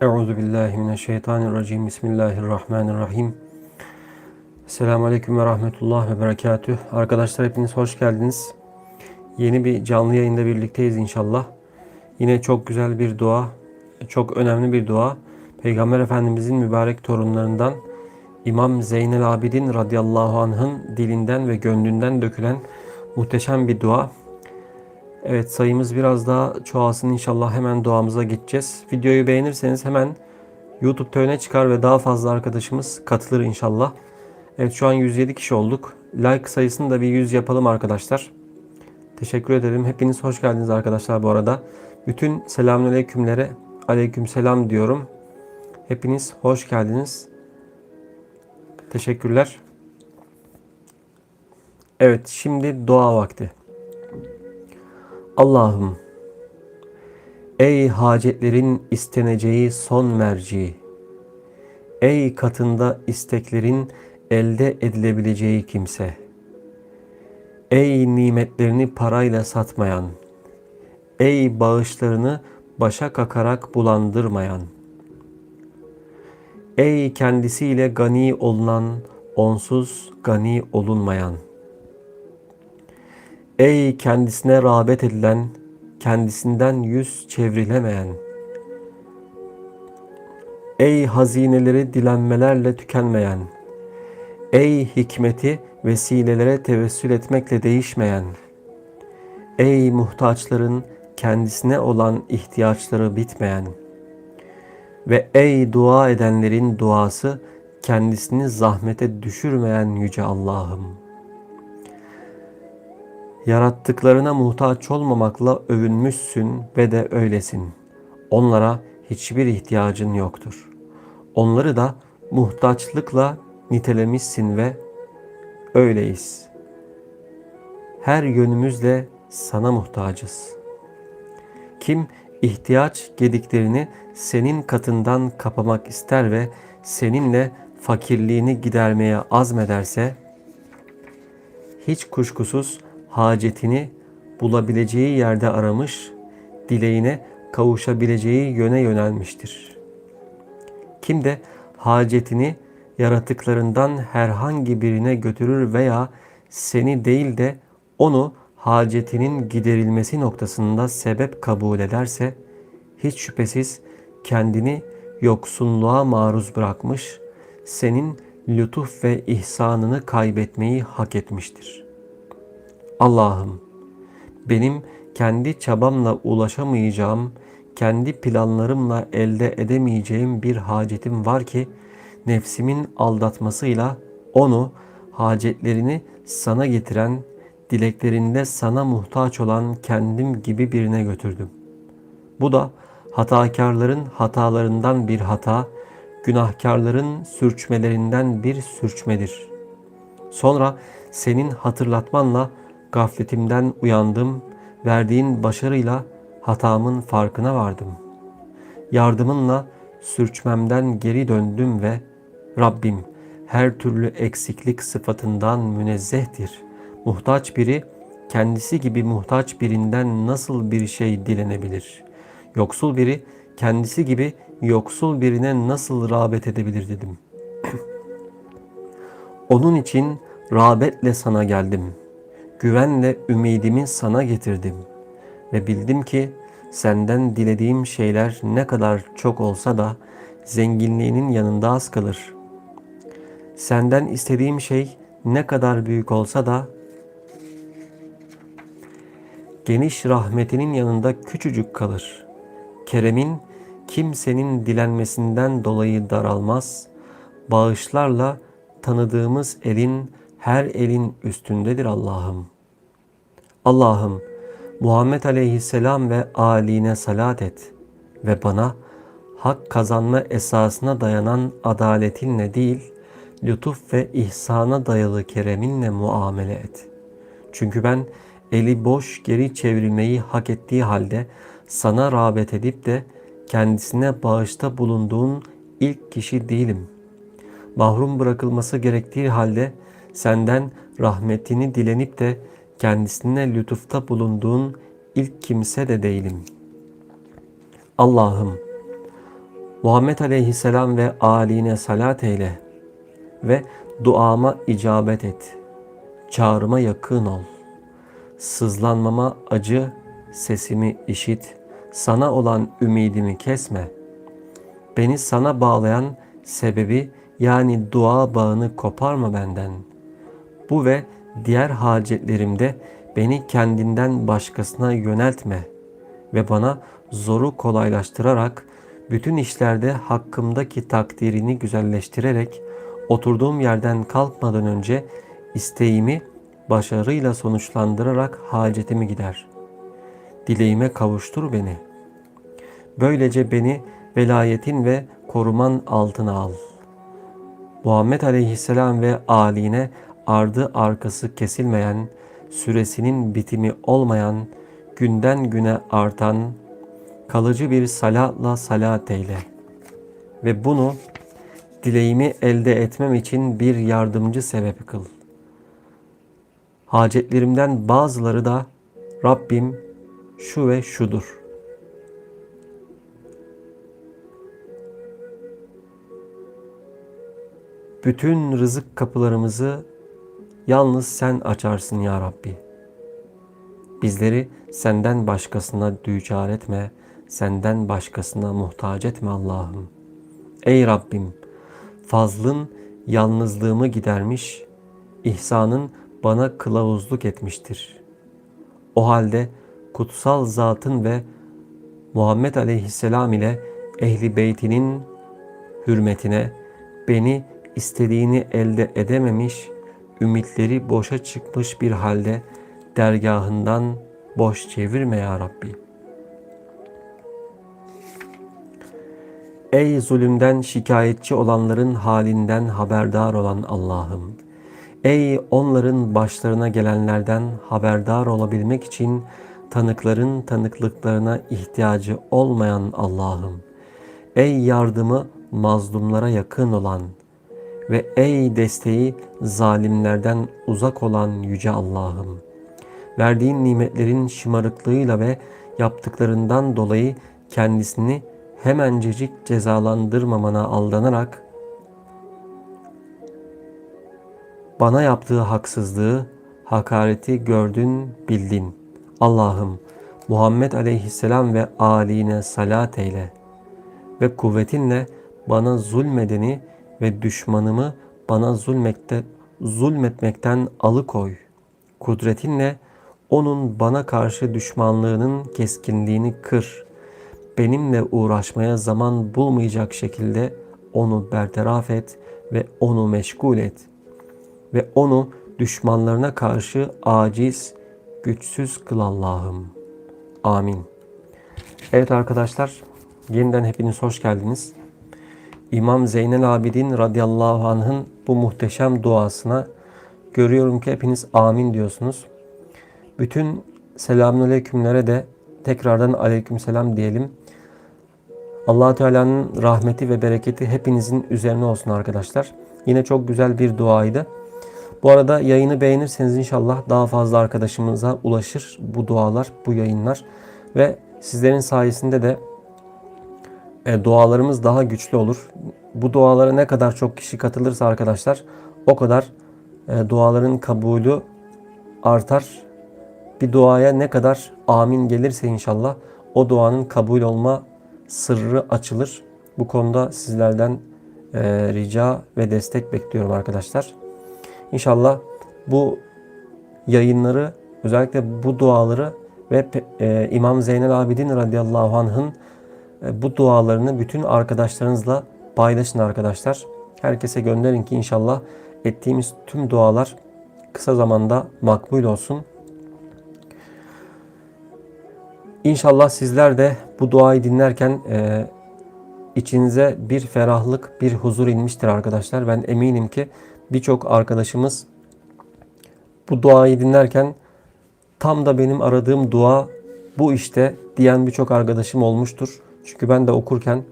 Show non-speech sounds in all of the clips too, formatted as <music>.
Euzu billahi mineşşeytanirracim. Bismillahirrahmanirrahim. Selamun aleyküm ve rahmetullah ve berekatüh. Arkadaşlar hepiniz hoş geldiniz. Yeni bir canlı yayında birlikteyiz inşallah. Yine çok güzel bir dua, çok önemli bir dua. Peygamber Efendimizin mübarek torunlarından İmam Zeynel Abidin radıyallahu anh'ın dilinden ve gönlünden dökülen muhteşem bir dua. Evet sayımız biraz daha çoğalsın inşallah hemen duamıza geçeceğiz. Videoyu beğenirseniz hemen YouTube'da öne çıkar ve daha fazla arkadaşımız katılır inşallah. Evet şu an 107 kişi olduk. Like sayısını da bir 100 yapalım arkadaşlar. Teşekkür ederim. Hepiniz hoş geldiniz arkadaşlar bu arada. Bütün selamünaleykümlere aleyküm selam diyorum. Hepiniz hoş geldiniz. Teşekkürler. Evet şimdi dua vakti. Allah'ım ey hacetlerin isteneceği son merci ey katında isteklerin elde edilebileceği kimse ey nimetlerini parayla satmayan ey bağışlarını başa kakarak bulandırmayan ey kendisiyle gani olunan onsuz gani olunmayan Ey kendisine rağbet edilen, kendisinden yüz çevrilemeyen. Ey hazineleri dilenmelerle tükenmeyen. Ey hikmeti vesilelere tevessül etmekle değişmeyen. Ey muhtaçların kendisine olan ihtiyaçları bitmeyen. Ve ey dua edenlerin duası kendisini zahmete düşürmeyen yüce Allah'ım.'' Yarattıklarına muhtaç olmamakla övünmüşsün ve de öylesin. Onlara hiçbir ihtiyacın yoktur. Onları da muhtaçlıkla nitelemişsin ve öyleyiz. Her yönümüzle sana muhtacız. Kim ihtiyaç gediklerini senin katından kapamak ister ve seninle fakirliğini gidermeye azmederse hiç kuşkusuz hacetini bulabileceği yerde aramış, dileğine kavuşabileceği yöne yönelmiştir. Kim de hacetini yaratıklarından herhangi birine götürür veya seni değil de onu hacetinin giderilmesi noktasında sebep kabul ederse hiç şüphesiz kendini yoksunluğa maruz bırakmış, senin lütuf ve ihsanını kaybetmeyi hak etmiştir.'' Allah'ım benim kendi çabamla ulaşamayacağım, kendi planlarımla elde edemeyeceğim bir hacetim var ki nefsimin aldatmasıyla onu hacetlerini sana getiren, dileklerinde sana muhtaç olan kendim gibi birine götürdüm. Bu da hatakarların hatalarından bir hata, günahkarların sürçmelerinden bir sürçmedir. Sonra senin hatırlatmanla Gafletimden uyandım, verdiğin başarıyla hatamın farkına vardım. Yardımınla sürçmemden geri döndüm ve Rabbim her türlü eksiklik sıfatından münezzehtir. Muhtaç biri kendisi gibi muhtaç birinden nasıl bir şey dilenebilir? Yoksul biri kendisi gibi yoksul birine nasıl rağbet edebilir dedim. <clears throat> Onun için rağbetle sana geldim.'' Güvenle ümidimi sana getirdim ve bildim ki senden dilediğim şeyler ne kadar çok olsa da zenginliğinin yanında az kalır. Senden istediğim şey ne kadar büyük olsa da geniş rahmetinin yanında küçücük kalır. Keremin kimsenin dilenmesinden dolayı daralmaz, bağışlarla tanıdığımız elin her elin üstündedir Allah'ım. Allah'ım Muhammed aleyhisselam ve aline salat et ve bana hak kazanma esasına dayanan adaletinle değil, lütuf ve ihsana dayalı kereminle muamele et. Çünkü ben eli boş geri çevrilmeyi hak ettiği halde sana rağbet edip de kendisine bağışta bulunduğun ilk kişi değilim. Mahrum bırakılması gerektiği halde senden rahmetini dilenip de kendisine lütufta bulunduğun ilk kimse de değilim. Allah'ım Muhammed aleyhisselam ve âline salat eyle ve duama icabet et. Çağrıma yakın ol. Sızlanmama acı, sesimi işit. Sana olan ümidimi kesme. Beni sana bağlayan sebebi yani dua bağını koparma benden. Bu ve diğer hacetlerimde beni kendinden başkasına yöneltme ve bana zoru kolaylaştırarak bütün işlerde hakkımdaki takdirini güzelleştirerek oturduğum yerden kalkmadan önce isteğimi başarıyla sonuçlandırarak hacetimi gider. Dileğime kavuştur beni. Böylece beni velayetin ve koruman altına al. Muhammed Aleyhisselam ve âline ardı arkası kesilmeyen, süresinin bitimi olmayan, günden güne artan, kalıcı bir salatla salat eyle. Ve bunu dileğimi elde etmem için bir yardımcı sebep kıl. Hacetlerimden bazıları da Rabbim şu ve şudur. Bütün rızık kapılarımızı yalnız sen açarsın ya Rabbi. Bizleri senden başkasına düçar etme, senden başkasına muhtaç etme Allah'ım. Ey Rabbim, fazlın yalnızlığımı gidermiş, ihsanın bana kılavuzluk etmiştir. O halde kutsal zatın ve Muhammed aleyhisselam ile ehli beytinin hürmetine beni istediğini elde edememiş, ümitleri boşa çıkmış bir halde dergahından boş çevirme ya Rabbi. Ey zulümden şikayetçi olanların halinden haberdar olan Allah'ım! Ey onların başlarına gelenlerden haberdar olabilmek için tanıkların tanıklıklarına ihtiyacı olmayan Allah'ım! Ey yardımı mazlumlara yakın olan ve ey desteği zalimlerden uzak olan yüce Allah'ım! Verdiğin nimetlerin şımarıklığıyla ve yaptıklarından dolayı kendisini hemencecik cezalandırmamana aldanarak bana yaptığı haksızlığı, hakareti gördün, bildin. Allah'ım Muhammed aleyhisselam ve âline salat eyle ve kuvvetinle bana zulmedeni ve düşmanımı bana zulmekte, zulmetmekten alıkoy. Kudretinle onun bana karşı düşmanlığının keskinliğini kır. Benimle uğraşmaya zaman bulmayacak şekilde onu bertaraf et ve onu meşgul et. Ve onu düşmanlarına karşı aciz, güçsüz kıl Allah'ım. Amin. Evet arkadaşlar, yeniden hepiniz hoş geldiniz. İmam Zeynel Abidin radıyallahu anh'ın bu muhteşem duasına görüyorum ki hepiniz amin diyorsunuz. Bütün selamünaleykümlere de tekrardan aleykümselam diyelim. allah Teala'nın rahmeti ve bereketi hepinizin üzerine olsun arkadaşlar. Yine çok güzel bir duaydı. Bu arada yayını beğenirseniz inşallah daha fazla arkadaşımıza ulaşır bu dualar, bu yayınlar. Ve sizlerin sayesinde de e, dualarımız daha güçlü olur. Bu dualara ne kadar çok kişi katılırsa arkadaşlar o kadar e, duaların kabulü artar. Bir duaya ne kadar amin gelirse inşallah o duanın kabul olma sırrı açılır. Bu konuda sizlerden e, rica ve destek bekliyorum arkadaşlar. İnşallah bu yayınları özellikle bu duaları ve e, İmam Zeynel Abidin radıyallahu anh'ın bu dualarını bütün arkadaşlarınızla paylaşın arkadaşlar. Herkese gönderin ki inşallah ettiğimiz tüm dualar kısa zamanda makbul olsun. İnşallah sizler de bu duayı dinlerken e, içinize bir ferahlık, bir huzur inmiştir arkadaşlar. Ben eminim ki birçok arkadaşımız bu duayı dinlerken tam da benim aradığım dua bu işte diyen birçok arkadaşım olmuştur. Çünkü ben de okurken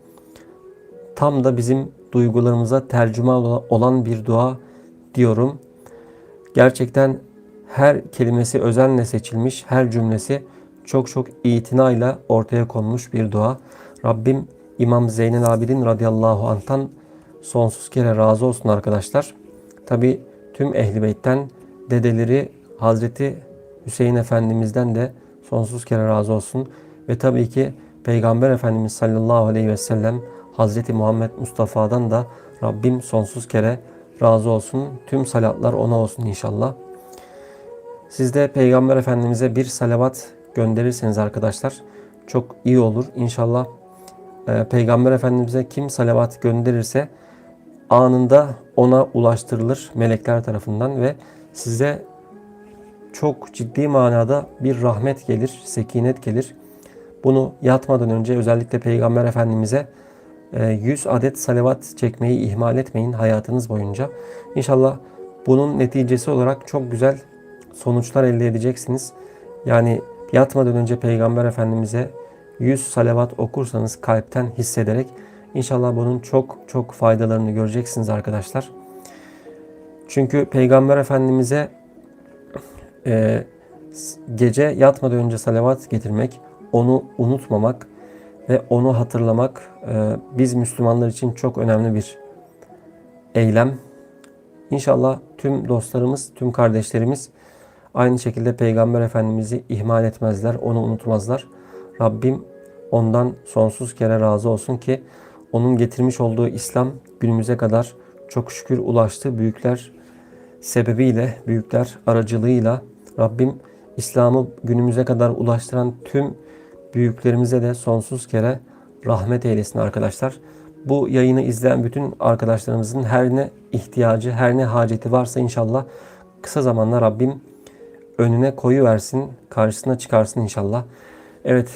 tam da bizim duygularımıza tercüme olan bir dua diyorum. Gerçekten her kelimesi özenle seçilmiş, her cümlesi çok çok itinayla ortaya konmuş bir dua. Rabbim İmam Zeynel Abidin radıyallahu anh'tan sonsuz kere razı olsun arkadaşlar. Tabi tüm ehli beytten dedeleri Hazreti Hüseyin Efendimiz'den de sonsuz kere razı olsun. Ve tabii ki Peygamber Efendimiz sallallahu aleyhi ve sellem Hazreti Muhammed Mustafa'dan da Rabbim sonsuz kere razı olsun. Tüm salatlar ona olsun inşallah. Siz de Peygamber Efendimiz'e bir salavat gönderirseniz arkadaşlar çok iyi olur. İnşallah e, Peygamber Efendimiz'e kim salavat gönderirse anında ona ulaştırılır melekler tarafından ve size çok ciddi manada bir rahmet gelir, sekinet gelir. Bunu yatmadan önce özellikle Peygamber Efendimiz'e 100 adet salavat çekmeyi ihmal etmeyin hayatınız boyunca. İnşallah bunun neticesi olarak çok güzel sonuçlar elde edeceksiniz. Yani yatmadan önce Peygamber Efendimiz'e 100 salavat okursanız kalpten hissederek inşallah bunun çok çok faydalarını göreceksiniz arkadaşlar. Çünkü Peygamber Efendimiz'e e, gece yatmadan önce salavat getirmek, onu unutmamak ve onu hatırlamak e, biz Müslümanlar için çok önemli bir eylem. İnşallah tüm dostlarımız, tüm kardeşlerimiz aynı şekilde Peygamber Efendimiz'i ihmal etmezler, onu unutmazlar. Rabbim ondan sonsuz kere razı olsun ki onun getirmiş olduğu İslam günümüze kadar çok şükür ulaştı. Büyükler sebebiyle, büyükler aracılığıyla Rabbim İslam'ı günümüze kadar ulaştıran tüm büyüklerimize de sonsuz kere rahmet eylesin arkadaşlar. Bu yayını izleyen bütün arkadaşlarımızın her ne ihtiyacı, her ne haceti varsa inşallah kısa zamanda Rabbim önüne koyu versin, karşısına çıkarsın inşallah. Evet,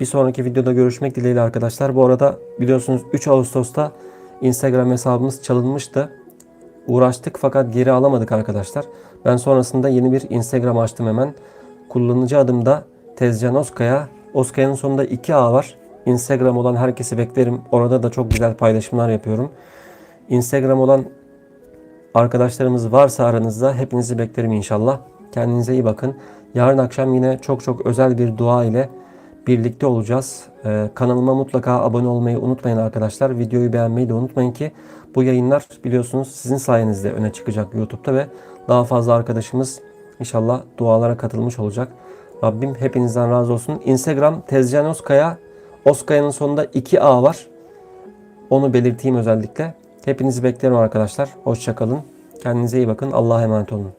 bir sonraki videoda görüşmek dileğiyle arkadaşlar. Bu arada biliyorsunuz 3 Ağustos'ta Instagram hesabımız çalınmıştı. Uğraştık fakat geri alamadık arkadaşlar. Ben sonrasında yeni bir Instagram açtım hemen. Kullanıcı adım da Tezcan Oskaya. Oskaya'nın sonunda 2A var. Instagram olan herkesi beklerim. Orada da çok güzel paylaşımlar yapıyorum. Instagram olan arkadaşlarımız varsa aranızda hepinizi beklerim inşallah. Kendinize iyi bakın. Yarın akşam yine çok çok özel bir dua ile birlikte olacağız. Ee, kanalıma mutlaka abone olmayı unutmayın arkadaşlar. Videoyu beğenmeyi de unutmayın ki bu yayınlar biliyorsunuz sizin sayenizde öne çıkacak YouTube'da ve daha fazla arkadaşımız inşallah dualara katılmış olacak. Rabbim hepinizden razı olsun. Instagram Tezcan Oskaya. Oskaya'nın sonunda 2A var. Onu belirteyim özellikle. Hepinizi beklerim arkadaşlar. Hoşçakalın. Kendinize iyi bakın. Allah'a emanet olun.